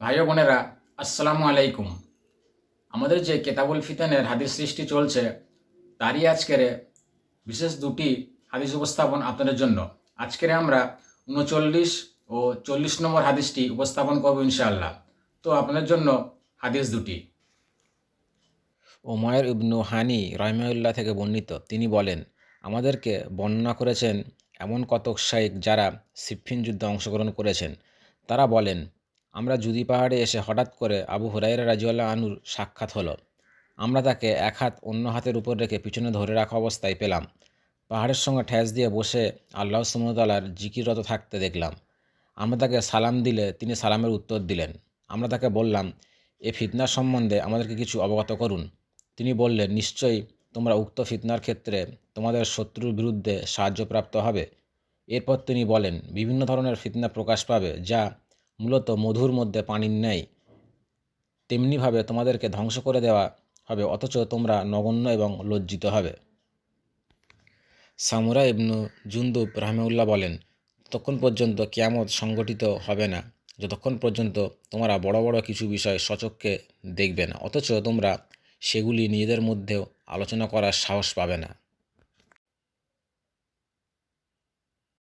ভাই বোনেরা, আসসালামু আলাইকুম। আমাদের যে কেতাবুল ফিতানের হাদিস সৃষ্টি চলছে, তারই আজকের বিশেষ দুটি হাদিস উপস্থাপন আপনাদের জন্য। আজকের আমরা উনচল্লিশ ও চল্লিশ নম্বর হাদিসটি উপস্থাপন করব ইনশাআল্লাহ। তো আপনাদের জন্য হাদিস দুটি। ওমায়ের ইবনু হানি রহমাউল্লাহ থেকে বর্ণিত, তিনি বলেন, আমাদেরকে বর্ণনা করেছেন এমন কতক শাইক যারা সিফিন যুদ্ধে অংশগ্রহণ করেছেন। তারা বলেন আমরা জুদি পাহাড়ে এসে হঠাৎ করে আবু হুরাইরা রাজিউল্লাহ আনুর সাক্ষাৎ হলো। আমরা তাকে এক হাত অন্য হাতের উপর রেখে পিছনে ধরে রাখা অবস্থায় পেলাম। পাহাড়ের সঙ্গে ঠেস দিয়ে বসে আল্লাহ সুমতালার জিকিরত থাকতে দেখলাম। আমরা তাকে সালাম দিলে তিনি সালামের উত্তর দিলেন। আমরা তাকে বললাম, এ ফিতনার সম্বন্ধে আমাদেরকে কিছু অবগত করুন। তিনি বললেন, নিশ্চয়ই তোমরা উক্ত ফিতনার ক্ষেত্রে তোমাদের শত্রুর বিরুদ্ধে সাহায্যপ্রাপ্ত হবে। এরপর তিনি বলেন, বিভিন্ন ধরনের ফিতনা প্রকাশ পাবে যা মূলত মধুর মধ্যে পানির ন্যায়। তেমনিভাবে তোমাদেরকে ধ্বংস করে দেওয়া হবে, অথচ তোমরা নগণ্য এবং লজ্জিত হবে। সামুরা ইবনু জুন্দুব রাহমেউল্লাহ বলেন, ততক্ষণ পর্যন্ত কিয়ামত সংগঠিত হবে না। যতক্ষণ পর্যন্ত তোমরা বড় বড় কিছু বিষয় সচক্ষে দেখবে না, অথচ তোমরা সেগুলি নিজেদের মধ্যেও আলোচনা করার সাহস পাবে না।